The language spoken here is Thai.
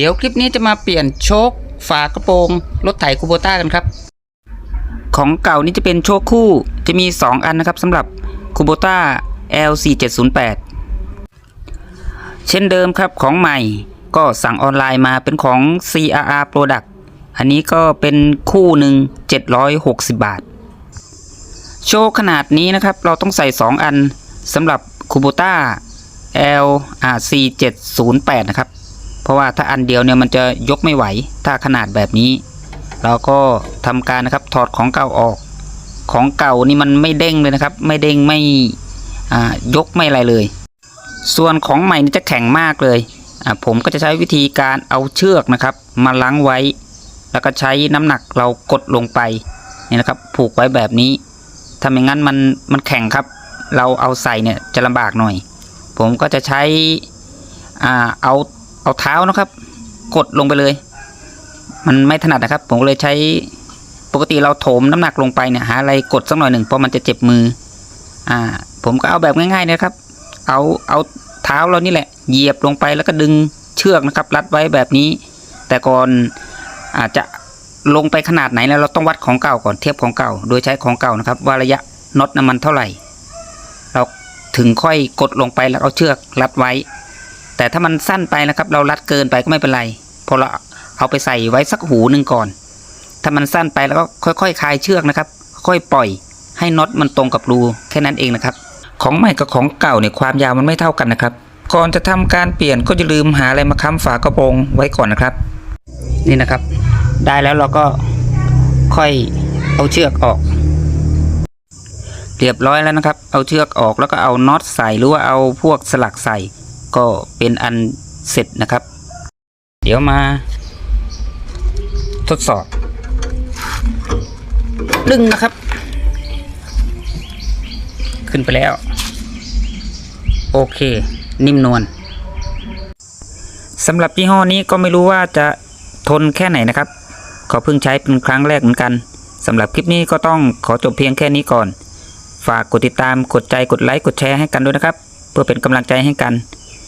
เดี๋ยวคลิปนี้จะมาเปลี่ยนโชคฝากระโปรงรถไถคูโบต้ากันครับ ของเก่านี่จะเป็นโชคคู่จะมี 2 อันนะครับสำหรับคูโบต้า L4708 เช่นเดิมครับของใหม่ก็สั่งออนไลน์มาเป็นของ CRR Product อันนี้ก็เป็นคู่หนึ่ง760 บาท โชว์ขนาดนี้นะครับ เราต้องใส่ 2 อันสำหรับคูโบต้า LRC 708 นะครับ ราะว่าถ้าอันเดียวเนี่ยมันจะยกไม่ไหว ถ้าขนาดแบบนี้ เราก็ทำการนะครับถอดของเก่าออก ของเก่านี่มันไม่เด้งเลยนะครับ ไม่เด้งไม่ยกไม่อะไรเลย ส่วนของใหม่นี่จะแข็งมากเลย ผมก็จะใช้วิธีการเอาเชือกนะครับ มาล้างไว้ แล้วก็ใช้น้ำหนักเรากดลงไปนี่นะครับ ผูกไว้แบบนี้ถ้าไม่งั้นมันมันแข็งครับ เราเอาใส่เนี่ยจะลำบากหน่อย ผมก็จะใช้อ่าเอา เอาเท้านะครับ กดลงไปเลย มันไม่ถนัดนะครับ ผมก็เลยใช้ปกติเราโถมน้ำหนักลงไปเนี่ยหาอะไรกดสักหน่อยหนึ่งเพราะมันจะเจ็บมือ อ่า ผมก็เอาแบบง่ายๆนะครับ เอาเอาเท้าเรานี่แหละ เหยียบลงไปแล้วก็ดึงเชือกนะครับ รัดไว้แบบนี้ แต่ก่อนอาจจะลงไปขนาดไหนแล้วเราต้องวัดของเก่าก่อนเทียบของเก่า โดยใช้ของเก่านะครับ ว่าระยะน็อตน้ำมันเท่าไหร่ เราถึงค่อยกดลงไปแล้วเอาเชือกรัดไว้ แต่ถ้ามันสั้นไปนะครับ เรารัดเกินไปก็ไม่เป็นไร พอเราเอาไปใส่ไว้สักหูหนึ่งก่อน ถ้ามันสั้นไปแล้วก็ค่อยๆคลายเชือกนะครับ ค่อยปล่อย ให้น็อตมันตรงกับรูแค่นั้นเองนะครับ ของใหม่กับของเก่าเนี่ยความยาวมันไม่เท่ากันนะครับ ก่อนจะทำการเปลี่ยนก็อย่าลืมหาอะไรมาค้ำฝากระโปรงไว้ก่อนนะครับ นี่นะครับ ได้แล้วเราก็ค่อยเอาเชือกออก เรียบร้อยแล้วนะครับ เอาเชือกออกแล้วก็เอาน็อตใส่หรือว่าเอาพวกสลักใส่ ก็เป็นอันเสร็จนะครับ เดี๋ยวมา ทดสอบ ดึงนะครับ ขึ้นไปแล้ว โอเค นิ่มนวลสำหรับยี่ห้อนี้ก็ไม่รู้ว่าจะทนแค่ไหนนะครับก็เพิ่งใช้เป็นครั้งแรกเหมือนกันสำหรับคลิปนี้ก็ต้องขอจบเพียงแค่นี้ก่อน ฝากกดติดตามกดใจกดไลค์กดแชร์ให้กันด้วยนะครับ เพื่อเป็นกำลังใจให้กัน